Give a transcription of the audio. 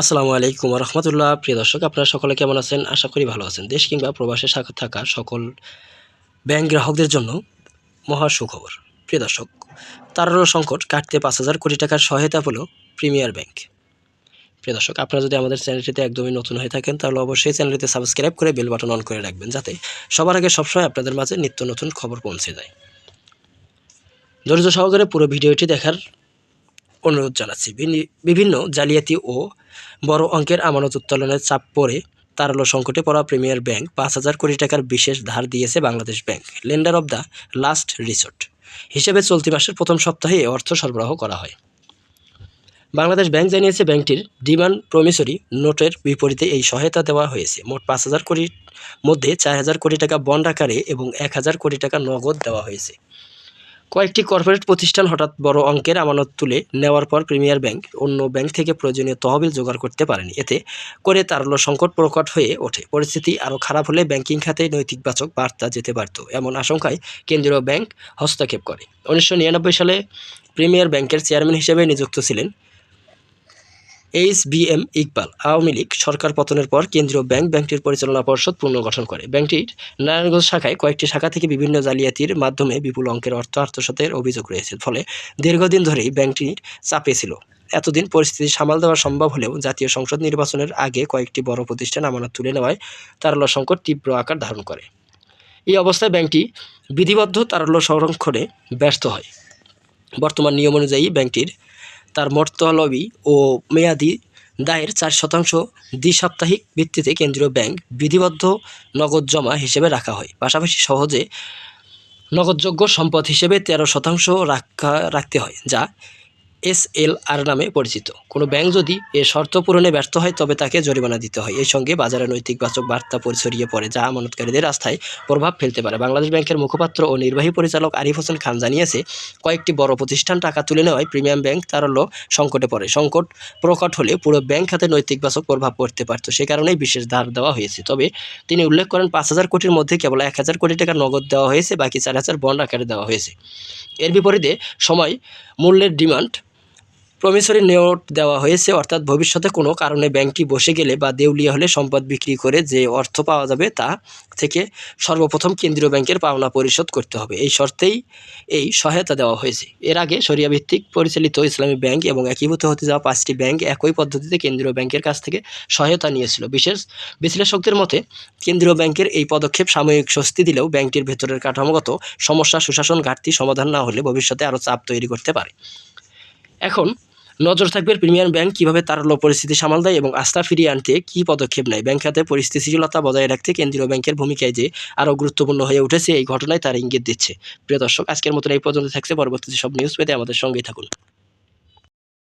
আসসালামু আলাইকুম রহমতুল্লাহ প্রিয় দর্শক, আপনারা সকলে কেমন আছেন? আশা করি ভালো আছেন। দেশ কিংবা প্রবাসে থাকা সকল ব্যাংক গ্রাহকদের জন্য মহা সুখবর। প্রিয় দর্শক তারল্য সংকট কাটতে পাঁচ হাজার কোটি টাকার সহায়তা পেল প্রিমিয়ার ব্যাংক। প্রিয় দর্শক, আপনারা যদি আমাদের চ্যানেলটিতে একদমই নতুন হয়ে থাকেন, তাহলে অবশ্যই চ্যানেলটিতে সাবস্ক্রাইব করে বেল বাটন অন করে রাখবেন যাতে সবার আগে সবসময় আপনাদের মাঝে নিত্য নতুন খবর পৌঁছে যায়। ধৈর্য সহকারে পুরো ভিডিওটি দেখার অনুরোধ জানাচ্ছি। বিভিন্ন জালিয়াতি ও বড় অঙ্কের আমানত উত্তোলনের চাপ পড়ে তারল্য সংকটে পড়া প্রিমিয়ার ব্যাংক পাঁচ হাজার কোটি টাকার বিশেষ ধার দিয়েছে Bangladesh bank, lender of the last resort. হিসেবে চলতি মাসের প্রথম সপ্তাহে অর্থ সরবরাহ করা হয়। বাংলাদেশ ব্যাংক জানিয়েছে ব্যাংকটির ডিমান্ড প্রমিসরি নোটের বিপরীতে এই সহায়তা দেওয়া হয়েছে। মোট পাঁচ হাজার কোটির মধ্যে চার হাজার কোটি টাকা বন্ড আকারে এবং এক হাজার কোটি টাকা নগদ দেওয়া হয়েছে। কয়েকটি কর্পোরেট প্রতিষ্ঠান হঠাৎ বড় অঙ্কের আমানত তুলে নেওয়ার পর প্রিমিয়ার ব্যাংক অন্য ব্যাংক থেকে প্রয়োজনীয় তহবিল জোগাড় করতে পারেনি। এতে করে তারল্য সংকট প্রকট হয়ে ওঠে। পরিস্থিতি আরও খারাপ হলে ব্যাংকিং খাতে নৈতিকবাচক বার্তা যেতে পারত, এমন আশঙ্কায় কেন্দ্রীয় ব্যাংক হস্তক্ষেপ করে। উনিশশো নিরানব্বই সালে প্রিমিয়ার ব্যাংকের চেয়ারম্যান হিসেবে নিযুক্ত ছিলেন H B M Iqbal Awami League সরকার পতনের পর কেন্দ্রীয় ব্যাংক ব্যাংকটির পরিচালনা পর্ষদ পুনর্গঠন করে। ব্যাংকটির নারায়ণগঞ্জ শাখায় কয়েকটি শাখা থেকে বিভিন্ন জালিয়াতির মাধ্যমে বিপুল অঙ্কের অর্থ আত্মসাতের অভিযোগ রয়েছে, ফলে দীর্ঘদিন ধরেই ব্যাংকটির চাপে ছিল। এতদিন পরিস্থিতি সামাল দেওয়া সম্ভব হলেও জাতীয় সংসদ নির্বাচনের আগে কয়েকটি বড় প্রতিষ্ঠান আমানত তুলে নেওয়ায় তারল্য সংকট তীব্র আকার ধারণ করে। এই অবস্থায় ব্যাংকটি বিধিবদ্ধ তারল্য সংরক্ষণে ব্যর্থ হয়। বর্তমান নিয়ম অনুযায়ী ব্যাংকটির তার মর্তলবি ও মেয়াদি দায়ের চার শতাংশ দ্বিসাপ্তাহিক ভিত্তিতে কেন্দ্রীয় ব্যাংক বিধিবদ্ধ নগদ জমা হিসেবে রাখা হয়। পাশাপাশি সহজে নগদযোগ্য সম্পদ হিসেবে তেরো শতাংশ রাখা রাখতে হয়, যা এস এল আর নামে পরিচিত। কোনো ব্যাংক যদি এ শর্ত পূরণে ব্যর্থ হয়, তবে তাকে জরিমানা দিতে হয়। এই সঙ্গে বাজারে নৈতিকবাচক বার্তা ছড়িয়ে পড়ে, যা আমানতকারীদের আস্থায় প্রভাব ফেলতে পারে। বাংলাদেশ ব্যাংকের মুখপাত্র ও নির্বাহী পরিচালক আরিফ হোসেন খান জানিয়েছে, কয়েকটি বড় প্রতিষ্ঠান টাকা তুলে নেওয়ায় প্রিমিয়াম ব্যাংক তারল্য সংকটে পড়ে। সংকট প্রকট হলে পুরো ব্যাংক খাতে নৈতিকবাচক প্রভাব পড়তে পারত। সে কারণেই বিশেষ ধার দেওয়া হয়েছে। তবে তিনি উল্লেখ করেন, পাঁচ হাজার কোটির মধ্যে কেবল এক হাজার কোটি টাকা নগদ দেওয়া হয়েছে, বাকি চার হাজার বন্ড আকারে দেওয়া হয়েছে। এর বিপরীতে সময় মূল্যের ডিমান্ড প্রমিসরি নোট দেওয়া হয়েছে, অর্থাৎ ভবিষ্যতে কোনো কারণে ব্যাংকটি বসে গেলে বা দেউলিয়া হলে সম্পদ বিক্রি করে যে অর্থ পাওয়া যাবে তা থেকে সর্বপ্রথম কেন্দ্রীয় ব্যাংকের পাওনা পরিশোধ করতে হবে। এই শর্তেই এই সহায়তা দেওয়া হয়েছে। এর আগে সরিয়া ভিত্তিক পরিচালিত ইসলামী ব্যাংক এবং একীভূত হতে যাওয়া পাঁচটি ব্যাংক একই পদ্ধতিতে কেন্দ্রীয় ব্যাংকের কাছ থেকে সহায়তা নিয়েছিল। বিশেষ বিশ্লেষকদের মতে, কেন্দ্রীয় ব্যাংকের এই পদক্ষেপ সাময়িক স্বস্তি দিলেও ব্যাংকটির ভেতরের কাঠামোগত সমস্যা, সুশাসন ঘাটতি সমাধান না হলে ভবিষ্যতে আরও চাপ তৈরি করতে পারে। এখন নজর থাকবে প্রিমিয়ার ব্যাংক কীভাবে তারল্য পরিস্থিতি সামাল দেয় এবং আস্থা ফিরিয়ে আনতে কী পদক্ষেপ নেয়। ব্যাংক খাতে পরিস্থিতিশীলতা বজায় রাখতে কেন্দ্রীয় ব্যাংকের ভূমিকায় যে আরও গুরুত্বপূর্ণ হয়ে উঠেছে, এই ঘটনায় তার ইঙ্গিত দিচ্ছে। প্রিয় দর্শক, আজকের মতন এই পর্যন্ত থাকছে। পরবর্তীতে সব নিউজ পেতে আমাদের সঙ্গেই থাকুন।